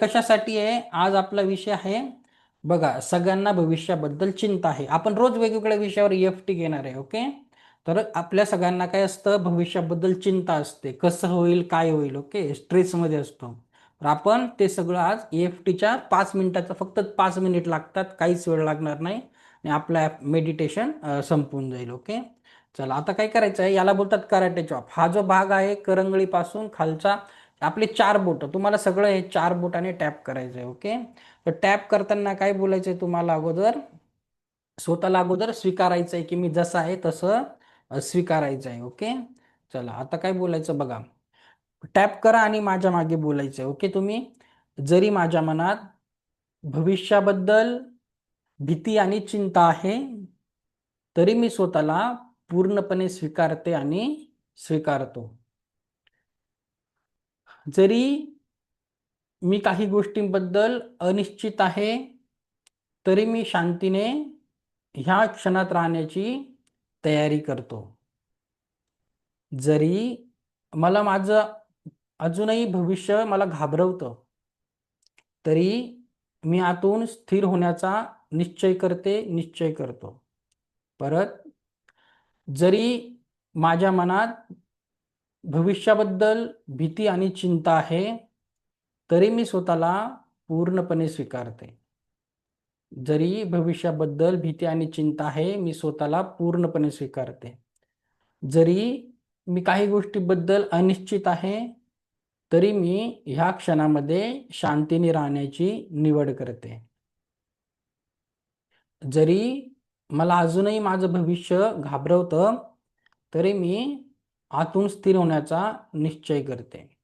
कशासाठी आहे? आज आपला विषय आहे बघा सगळ्यांना भविष्याबद्दल चिंता आहे. आपण रोज वेगवेगळ्या विषयावर एफ टी घेणार आहे ओके तर आपल्या सगळ्यांना काय असतं? भविष्याबद्दल चिंता असते. कसं होईल काय होईल ओके स्ट्रेसमध्ये असतो. तर आपण ते सगळं आज एफ टीच्या पाच मिनिटाचं फक्त पाच मिनिट लागतात काहीच वेळ लागणार नाही आणि आपलं मेडिटेशन संपून जाईल ओके चला आता काय करायचं आहे? याला बोलतात कराटे चॉप हा जो भाग आहे करंगळीपासून खालचा आपले चार बोट. तुम्हाला सगळं हे चार बोटाने टॅप करायचं आहे ओके? तर टॅप करताना काय बोलायचं आहे तुम्हाला अगोदर? स्वतःला अगोदर स्वीकारायचं आहे की मी जसं आहे तसं स्वीकारायचं आहे ओके? चला आता काय बोलायचं बघा. टॅप करा आणि माझ्या मागे बोलायचं आहे ओके तुम्ही? जरी माझ्या मनात भविष्याबद्दल भीती आणि चिंता आहे तरी मी स्वतःला पूर्णपणे स्वीकारते आणि स्वीकारतो. जरी मी काही गोष्टींबद्दल अनिश्चित आहे तरी मी शांतीने ह्या क्षणात राहण्याची तयारी करतो. जरी मला माझं अजूनही भविष्य मला घाबरवतं तरी मी आतून स्थिर होण्याचा निश्चय करते निश्चय करतो. परत जरी माझ्या मनात भविष्याबद्दल भीती आणि चिंता आहे तरी मी स्वतःला पूर्णपणे स्वीकारते. जरी भविष्याबद्दल भीती आणि चिंता आहे मी स्वतःला पूर्णपणे स्वीकारते. जरी मी काही गोष्टीबद्दल अनिश्चित आहे तरी मी ह्या क्षणामध्ये शांतीने राहण्याची निवड करते. जरी मला अजूनही माझं भविष्य घाबरवतं तरी मी आतून स्थिर होण्याचा निश्चय करते.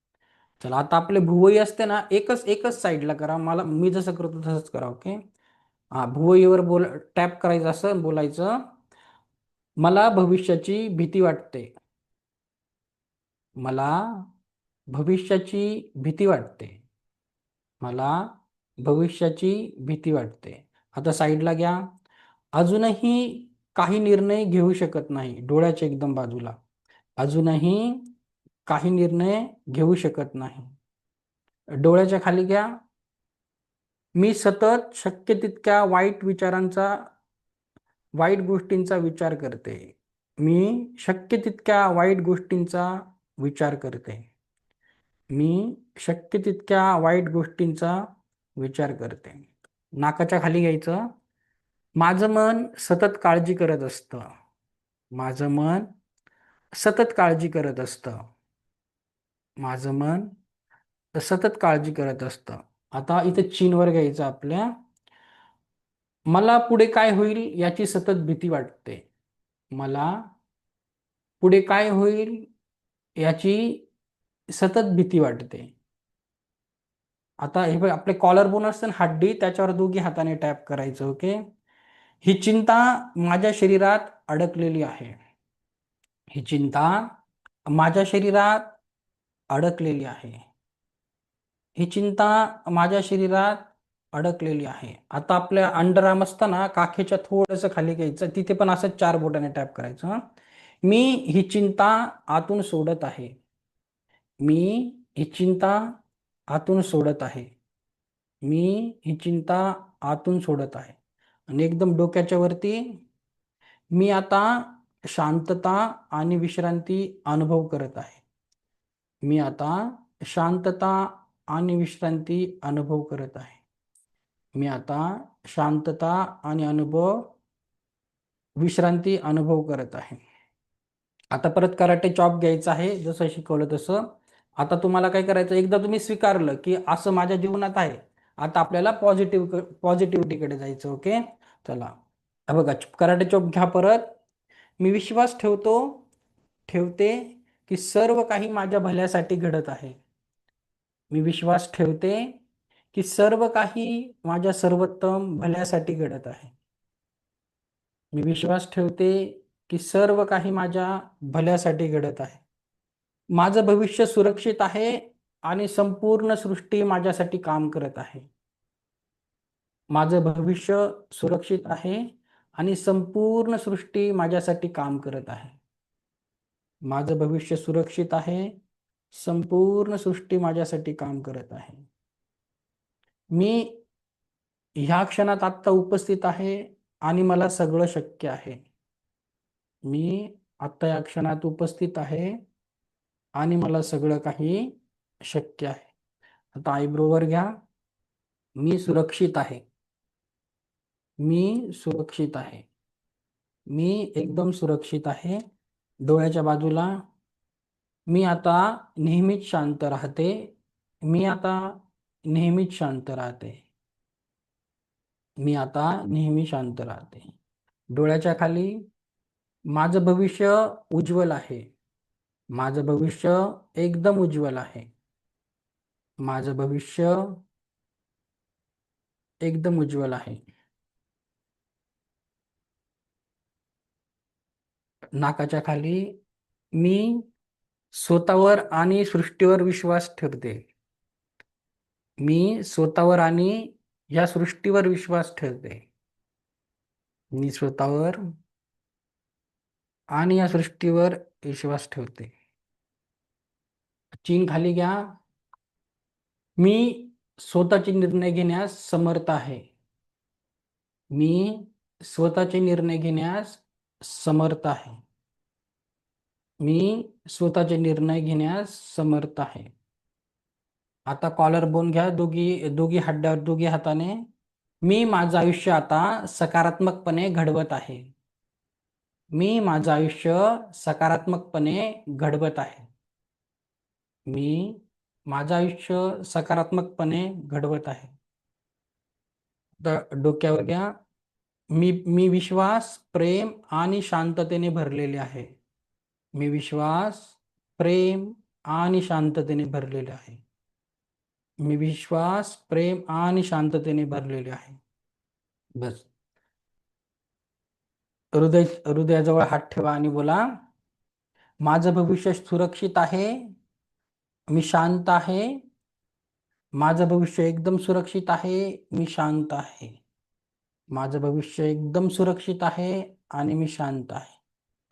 चला आता आपले भुवई असते ना एकच एकच साईडला करा. मला मी जसं करतो तसंच करा ओके हा भुवईवर बोल टॅप करायचं असं बोलायचं. मला भविष्याची भीती वाटते. मला भविष्याची भीती वाटते. मला भविष्याची भीती वाटते. आता साईडला घ्या. अजूनही काही निर्णय घेऊ शकत नाही डोळ्याच्या एकदम बाजूला. अजूनही काही निर्णय घेऊ शकत नाही. डोळ्याच्या खाली घ्या. मी सतत शक्य तितक्या वाईट विचारांचा वाईट गोष्टींचा विचार करते. मी शक्य तितक्या वाईट गोष्टींचा विचार करते. मी शक्य तितक्या वाईट गोष्टींचा विचार करते. नाकाच्या खाली घ्यायचं. माझं मन सतत काळजी करत असतं. माझं मन सतत काळजी करत असतं. माझं मन सतत काळजी करत असतं. आता इथं चीनवर घ्यायचं आपल्या. मला पुढे काय होईल याची सतत भीती वाटते. मला पुढे काय होईल याची सतत भीती वाटते. आता हे बघ आपले कॉलर बोन असते ना हड्डी त्याच्यावर दोघी हाताने टॅप करायचं ओके ही चिंता माझ्या शरीरात अडकलेली आहे. ही चिंता माझ्या शरीरात अडकलेली आहे. ही चिंता माझ्या शरीरात अडकलेली आहे. आता आपल्या अंडरआर्म असताना काखेच्या थोडंसं खाली घ्यायचं तिथे पण असं चार बोटाने टॅप करायचं मी ही चिंता आतून सोडत आहे. मी ही चिंता आतून सोडत आहे. मी ही चिंता आतून सोडत आहे. आणि एकदम डोक्याच्या वरती मी आता शांतता आणि विश्रांती अनुभव करत आहे. मी आता शांतता आणि विश्रांती अनुभव करत आहे. मी आता शांतता आणि अनुभव विश्रांती अनुभव करत आहे. आता परत कराटे चॉप घ्यायचा आहे जसं शिकवलं तसं. आता तुम्हाला काय करायचं एकदा तुम्ही स्वीकारलं की असं माझ्या जीवनात आहे आता आपल्याला पॉझिटिव्ह पॉझिटिव्हिटीकडे जायचं ओके? चला. बघा कराटे चॉप घ्या परत. मी विश्वास ठेवतो ठेवते की सर्व काही माझ्या भल्यासाठी घडत आहे. मी विश्वास ठेवते की सर्व काही माझ्या सर्वोत्तम भल्यासाठी घडत आहे. मी विश्वास ठेवते की सर्व काही माझ्या भल्यासाठी घडत आहे. माझं भविष्य सुरक्षित आहे आणि संपूर्ण सृष्टी माझ्यासाठी काम करत आहे. माझं भविष्य सुरक्षित आहे आणि संपूर्ण सृष्टी माझ्यासाठी काम करत आहे. माझं भविष्य सुरक्षित आहे. संपूर्ण सृष्टी माझ्यासाठी काम करत आहे. मी ह्या क्षणात आत्ता उपस्थित आहे आणि मला सगळं शक्य आहे. मी आत्ता या क्षणात उपस्थित आहे आणि मला सगळं काही शक्य आहे. आता आयब्रोवर घ्या. मी सुरक्षित आहे. मी सुरक्षित आहे. मी एकदम सुरक्षित आहे. डोळ्याच्या बाजूला मी आता नेहमीच शांत राहते. मी आता नेहमीच शांत राहते. मी आता नेहमी शांत राहते. डोळ्याच्या खाली माझं भविष्य उज्ज्वल आहे. माझं भविष्य एकदम उज्ज्वल आहे. माझं भविष्य एकदम उज्ज्वल आहे. नाकाच्या खाली मी स्वतःवर आणि सृष्टीवर विश्वास ठेवते. मी स्वतःवर आणि या सृष्टीवर विश्वास ठेवते. मी स्वतःवर आणि या सृष्टीवर विश्वास ठेवते. चीन खाली घ्या. मी स्वतःचे निर्णय घेण्यास समर्थ आहे. मी स्वतःचे निर्णय घेण्यास समर्थ आहे. मी स्वतःचे निर्णय घेण्यास समर्थ आहे. आता कॉलर बोन घ्या दोघी दोघी हड्ड्यावर दोघी हाताने. मी माझं आयुष्य आता सकारात्मकपणे घडवत आहे. मी माझं आयुष्य सकारात्मकपणे घडवत आहे. मी माझं आयुष्य सकारात्मकपणे घडवत आहे. डोक्यावर घ्या. मी मी विश्वास प्रेम आणि शांततेने भरलेले आहे. मी विश्वास प्रेम आणि शांततेने भरलेले आहे. मी विश्वास प्रेम आणि शांततेने भरलेले आहे. बस. हृदय हृदयाजवळ हात ठेवा आणि बोला माझं भविष्य सुरक्षित आहे मी शांत आहे माझं भविष्य एकदम सुरक्षित आहे मी शांत आहे. माझं भविष्य एकदम सुरक्षित आहे आणि मी शांत आहे.